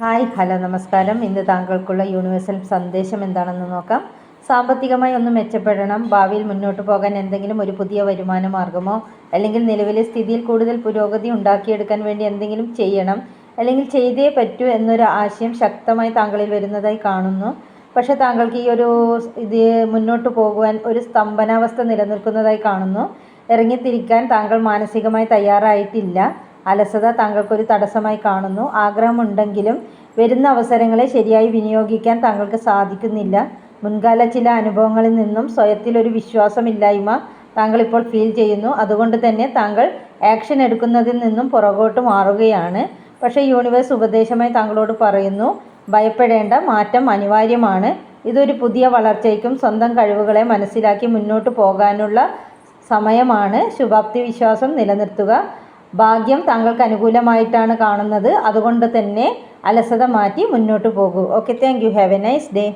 Hi hello നമസ്കാരം. ഇന്ന് താങ്കൾക്കുള്ള universal സന്ദേശം എന്താണെന്ന് നോക്കാം. സാമ്പത്തികമായി ഒന്ന് മെച്ചപ്പെടണം. ഭാവിയിൽ മുന്നോട്ട് പോകാൻ എന്തെങ്കിലും ഒരു പുതിയ വരുമാന മാർഗമോ അല്ലെങ്കിൽ നിലവിലെ സ്ഥിതിയിൽ കൂടുതൽ പുരോഗതി ഉണ്ടാക്കിയെടുക്കാൻ വേണ്ടി എന്തെങ്കിലും ചെയ്യണം അല്ലെങ്കിൽ ചെയ്തേ പറ്റൂ എന്നൊരു ആശയം ശക്തമായി താങ്കളിൽ വരുന്നതായി കാണുന്നു. പക്ഷെ താങ്കൾക്ക് ഈ ഒരു ഇത് മുന്നോട്ട് പോകുവാൻ ഒരു സ്തംഭനാവസ്ഥ നിലനിൽക്കുന്നതായി കാണുന്നു. ഇറങ്ങിത്തിരിക്കാൻ താങ്കൾ മാനസികമായി തയ്യാറായിട്ടില്ല. അലസത താങ്കൾക്കൊരു തടസ്സമായി കാണുന്നു. ആഗ്രഹമുണ്ടെങ്കിലും വരുന്ന അവസരങ്ങളെ ശരിയായി വിനിയോഗിക്കാൻ താങ്കൾക്ക് സാധിക്കുന്നില്ല. മുൻകാല ചില അനുഭവങ്ങളിൽ നിന്നും സ്വയത്തിലൊരു വിശ്വാസമില്ലായ്മ താങ്കൾ ഇപ്പോൾ ഫീൽ ചെയ്യുന്നു. അതുകൊണ്ട് തന്നെ താങ്കൾ ആക്ഷൻ എടുക്കുന്നതിൽ നിന്നും പുറകോട്ട് മാറുകയാണ്. പക്ഷേ യൂണിവേഴ്സ് ഉപദേശമായി താങ്കളോട് പറയുന്നു ഭയപ്പെടേണ്ട മാറ്റം അനിവാര്യമാണ്. ഇതൊരു പുതിയ വളർച്ചയ്ക്കും സ്വന്തം കഴിവുകളെ മനസ്സിലാക്കി മുന്നോട്ട് പോകാനുള്ള സമയമാണ്. ശുഭാപ്തി വിശ്വാസം നിലനിർത്തുക. ഭാഗ്യം താങ്കൾക്ക് അനുകൂലമായിട്ടാണ് കാണുന്നത്. അതുകൊണ്ട് തന്നെ അലസത മാറ്റി മുന്നോട്ട് പോകൂ. Okay thank you have a nice day